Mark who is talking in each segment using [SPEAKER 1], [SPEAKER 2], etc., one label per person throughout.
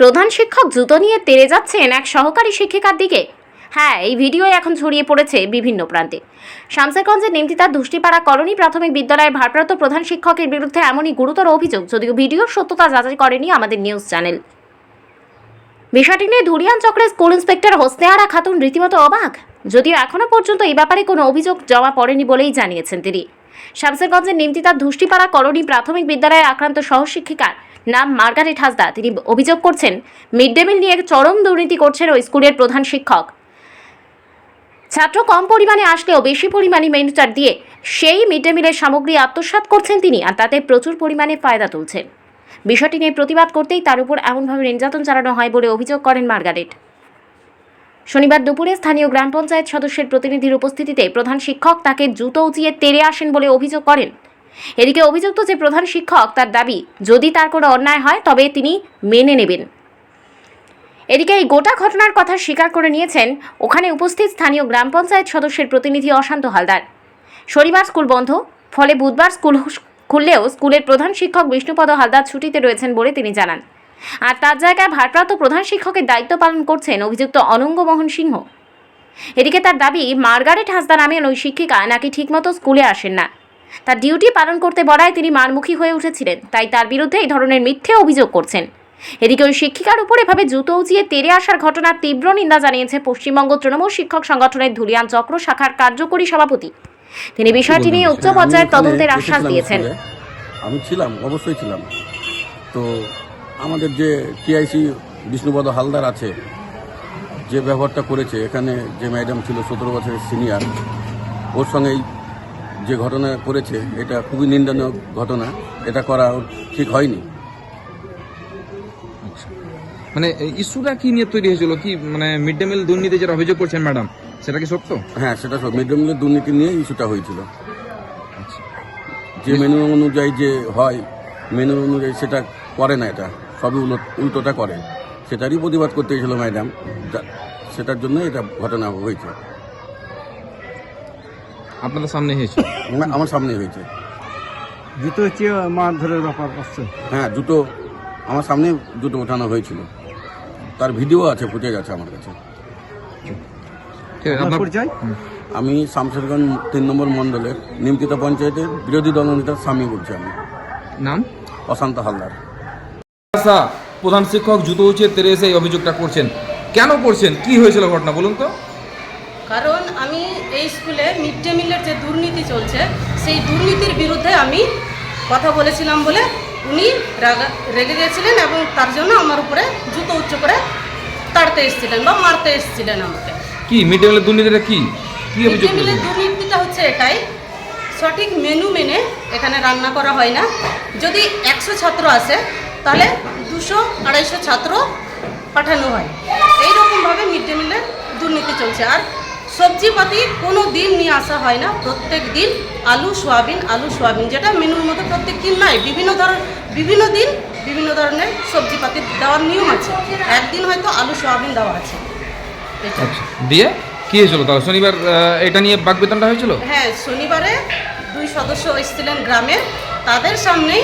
[SPEAKER 1] প্রধান শিক্ষক জুতো নিয়ে তেড়ে যাচ্ছেন এক সহকারী শিক্ষিকার দিকে। হ্যাঁ এই ভিডিও এখন ছড়িয়ে পড়েছে বিভিন্ন প্রান্তে। শামসেরগঞ্জের নিমতিতার দুষ্টিপাড়া কলোনি প্রাথমিক বিদ্যালয়ের ভারপ্রাপ্ত প্রধান শিক্ষকের বিরুদ্ধে এমনই গুরুতর অভিযোগ, যদিও ভিডিওর সত্যতা যাচাই করেনি আমাদের নিউজ চ্যানেল। বিষয়টি নিয়ে ধুরিয়ান চক্রের স্কুল ইন্সপেক্টর হোসনেহারা খাতুন রীতিমতো অবাক, যদিও এখনও পর্যন্ত এই ব্যাপারে কোনো অভিযোগ জমা পড়েনি বলেই জানিয়েছেন তিনি। শামসেরগঞ্জের নিমতিতার ধুষ্টিপাড়া কলোনি প্রাথমিক বিদ্যালয়ে আক্রান্ত সহশিক্ষিকার নাম মার্গারেট হাসদা। তিনি অভিযোগ করছেন, মিড ডে মিল নিয়ে চরম দুর্নীতি করছেন ওই স্কুলের প্রধান শিক্ষক। ছাত্র কম পরিমাণে আসলেও বেশি পরিমাণে মেনু চার্ট দিয়ে সেই মিড ডে মিলের সামগ্রী আত্মসাৎ করছেন তিনি আর তাতে প্রচুর পরিমাণে ফায়দা তুলছেন। বিষয়টি নিয়ে প্রতিবাদ করতেই তার উপর এমনভাবে নির্যাতন চালানো হয় বলে অভিযোগ করেন মার্গারেট। শনিবার দুপুরে স্থানীয় গ্রাম পঞ্চায়েত সদস্যের প্রতিনিধির উপস্থিতিতে প্রধান শিক্ষক তাকে জুতো উঁচিয়ে তেড়ে আসেন বলে অভিযোগ করেন। এদিকে অভিযুক্ত যে প্রধান শিক্ষক, তার দাবি, যদি তার কোনো অন্যায় হয়, তবে তিনি মেনে নেবেন। এদিকে এই গোটা ঘটনার কথা স্বীকার করে নিয়েছেন ওখানে উপস্থিত স্থানীয় গ্রাম পঞ্চায়েত সদস্যের প্রতিনিধি অশান্ত হালদার। শনিবার স্কুল বন্ধ, ফলে বুধবার স্কুল খুললেও স্কুলের প্রধান শিক্ষক বিষ্ণুপদ হালদার ছুটিতে রয়েছেন বলে তিনি জানান। আর তার জায়গায় ভারপ্রাপ্ত প্রধান শিক্ষকের দায়িত্ব পালন করছেন অভিযুক্ত অনঙ্গমোহন সিংহ। এদিকে তার দাবি, মার্গারেট হাসদা নামের ওই শিক্ষিকা নাকি ঠিকমতো স্কুলে আসেন না। তার ডিউটি পালন করতে বলায় তিনি মারমুখী হয়ে উঠেছিলেন। তাই তার বিরুদ্ধে এই ধরনের মিথ্যে অভিযোগ করছেন। এদিকে ওই শিক্ষিকার উপর এভাবে জুতো উঁচিয়ে তেরে আসার ঘটনার তীব্র নিন্দা জানিয়েছে পশ্চিমবঙ্গ তৃণমূল শিক্ষক সংগঠনের ধুলিয়ান চক্র শাখার কার্যকরী সভাপতি। তিনি বিষয়টি নিয়ে উচ্চ পর্যায়ের তদন্তের আশ্বাস দিয়েছেন।
[SPEAKER 2] আমি ছিলাম অবশ্যই ছিলাম। তো আমাদের যে টিআইসি বিষ্ণুপদ হালদার আছে যে ব্যবহারটা করেছে এখানে যে ম্যাডাম ছিল সতেরো বছরের সিনিয়র ওর সঙ্গে যে ঘটনা করেছে এটা খুবই নিন্দনীয় ঘটনা। এটা করা ঠিক হয়নি।
[SPEAKER 3] মানে ইস্যুটা কি নিয়ে তৈরি হয়েছিল? কি মানে মিড ডে মিল দুর্নীতি যারা অভিযোগ করছেন ম্যাডাম সেটা কি সত্য?
[SPEAKER 2] হ্যাঁ সেটা সব মিড ডে মিলের দুর্নীতি নিয়ে ইস্যুটা হয়েছিল।
[SPEAKER 3] আচ্ছা।
[SPEAKER 2] যে মেনু অনুযায়ী যে হয় মেনু অনুযায়ী সেটা করে না এটা। সবই উল্টোটা করে। সেটারই প্রতিবাদ করতে গেছিল ম্যাডাম। সেটার জন্য এটা ঘটনা হয়েছে।
[SPEAKER 3] আপনাদের সামনে হয়েছে?
[SPEAKER 2] আমার- আমার সামনে হয়েছে।
[SPEAKER 4] জুতো হচ্ছে মারধরের ব্যাপার করছে
[SPEAKER 2] হ্যাঁ জুতো আমার সামনে জুতো ওঠানো হয়েছিল। তার ভিডিও আছে ফুটেজ আছে আমার কাছে।
[SPEAKER 3] ঠিক আছে
[SPEAKER 4] আপনার
[SPEAKER 3] আপনার
[SPEAKER 4] পরিচয়?
[SPEAKER 2] আমি শামশেরগঞ্জ তিন নম্বর মণ্ডলের নিমতিতা পঞ্চায়েতের বিরোধী দলনেতার স্বামী বলছি আমি।
[SPEAKER 3] নাম?
[SPEAKER 2] অশান্ত হালদার।
[SPEAKER 3] আচ্ছা প্রধান শিক্ষক জুতো উচিয়ে তেরে এসে এই অভিযোগটা করছেন। কেন করছেন? কি হয়েছিল ঘটনা বলুন তো?
[SPEAKER 5] কারণ আমি এই স্কুলে মিড ডে মিলের যে দুর্নীতি চলছে সেই দুর্নীতির বিরুদ্ধে আমি কথা বলেছিলাম বলে উনি রাগা- গেছিলেন এবং তার জন্য আমার উপরে জুতো উচ্চ করে তাড়তে এসেছিলেন বা মারতে এসেছিলেন আমাকে।
[SPEAKER 3] কি মিড ডে মিলের দুর্নীতিটা কি? কি
[SPEAKER 5] মিড ডে মিলের দুর্নীতিটা হচ্ছে এটাই সঠিক মেনু মেনে এখানে রান্না করা হয় না। যদি একশো ছাত্র আসে তাহলে দুশো আড়াইশো ছাত্র পাঠানো হয়। এইরকমভাবে মিড ডে মিলের দুর্নীতি চলছে। আর সবজিপাতি কোনো দিন নিয়ে আসা হয় না। প্রত্যেক দিন আলু সোয়াবিন আলু সোয়াবিন যেটা মেনুর মধ্যে প্রত্যেক দিন নয় বিভিন্ন ধরনের বিভিন্ন দিন বিভিন্ন ধরনের সবজিপাতি দেওয়ার নিয়ম আছে। একদিন হয়তো আলু সোয়াবিন দেওয়া আছে।
[SPEAKER 3] আচ্ছা দিয়ে কি হয়েছিল? তাহলে শনিবার এটা নিয়ে বাগবেতনটা হয়েছিল?
[SPEAKER 5] হ্যাঁ শনিবারে দুই সদস্য এসেছিলেন গ্রামের তাদের সামনেই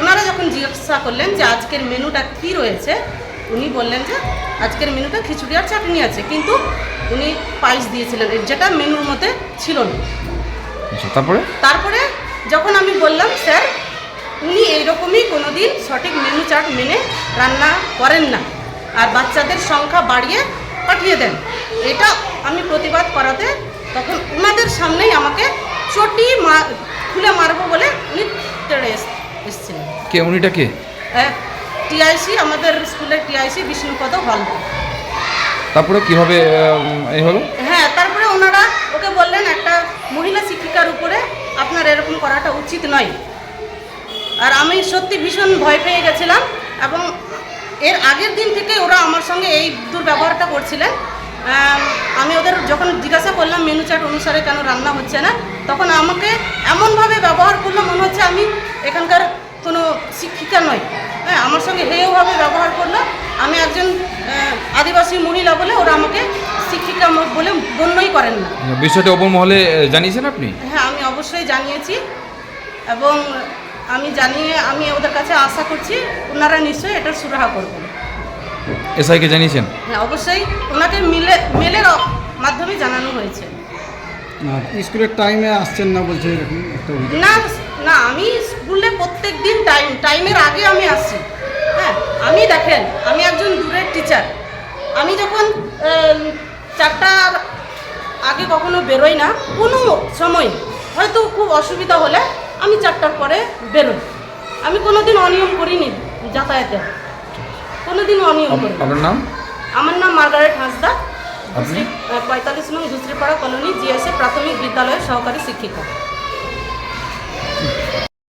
[SPEAKER 5] ওনারা যখন জিজ্ঞাসা করলেন যে আজকের মেনুটা কি রয়েছে উনি বললেন যে আজকের মেনুটা খিচুড়ি আর চাটনি আছে কিন্তু উনি পায়েস দিয়েছিলেন। যেটা মেনুর মধ্যে ছিল না।
[SPEAKER 3] আচ্ছা তারপরে?
[SPEAKER 5] তারপরে যখন আমি বললাম স্যার উনি এইরকমই কোনো দিন সঠিক মেনু চার্ট মেনে রান্না করেন না আর বাচ্চাদের সংখ্যা বাড়িয়ে পাঠিয়ে দেন। এটা আমি প্রতিবাদ করাতে তখন ওনাদের সামনেই আমাকে চটি মা খুলে মারবো বলে উনি তেড়ে এস- এসেছিলেন।
[SPEAKER 3] কে উনিটা কে?
[SPEAKER 5] টিআইসি আমাদের স্কুলের টিআইসি বিষ্ণুপদ হলদার
[SPEAKER 3] তারপরে কীভাবে এই হলো?
[SPEAKER 5] হ্যাঁ তারপরে ওনারা ওকে বললেন একটা মহিলা শিক্ষিকার উপরে আপনার এরকম করাটা উচিত নয়। আর আমি সত্যি ভীষণ ভয় পেয়ে গেছিলাম এবং এর আগের দিন থেকে ওরা আমার সঙ্গে এই দুর্ব্যবহারটা করছিলেন। আমি ওদের যখন জিজ্ঞাসা করলাম মেনু চার্ট অনুসারে কেন রান্না হচ্ছে না? তখন আমাকে এমনভাবে ব্যবহার করল মনে হচ্ছে আমি এখানকার কোনো শিক্ষিকা নই। হ্যাঁ আমার সঙ্গে হেয়ভাবে ব্যবহার করল। আমি একজন আদিবাসী মহিলা বলে ওরা আমাকে শিক্ষিকা বলে গণ্যই করেন না।
[SPEAKER 3] বিষয়টি অপর মহলে জানিয়েছেন আপনি?
[SPEAKER 5] হ্যাঁ আমি অবশ্যই জানিয়েছি এবং আমি জানিয়ে আমি ওদের কাছে আশা করছি ওনারা নিশ্চয়ই এটার সুরাহা করবেন।
[SPEAKER 3] এসআইকে জানিয়েছেন?
[SPEAKER 5] হ্যাঁ অবশ্যই ওনাকে মিলে মেলের মাধ্যমে জানানো হয়েছে।
[SPEAKER 4] স্কুলের টাইমে আসছেন না বলছে এরকম একটা
[SPEAKER 5] না না আমি স্কুলে প্রত্যেক দিন টাইম টাইমের আগে আমি আসছি হ্যাঁ আমি দেখেন আমি একজন দূরের টিচার আমি যখন চারটার আগে কখনো বেরোই না কোনো সময় হয়তো খুব অসুবিধা হলে আমি চারটার পরে বেরোই। আমি কোনো দিন অনিয়ম করিনি যাতায়াতে। কোনো
[SPEAKER 3] দিন
[SPEAKER 5] অনিয়ম
[SPEAKER 3] আপনার নাম?
[SPEAKER 5] আমার নাম মার্গারেট হাঁসদা? পঁয়তাল্লিশ নং ধুসরিপাড়া কলোনি জিএসএ প্রাথমিক বিদ্যালয়ের সহকারী শিক্ষিকা।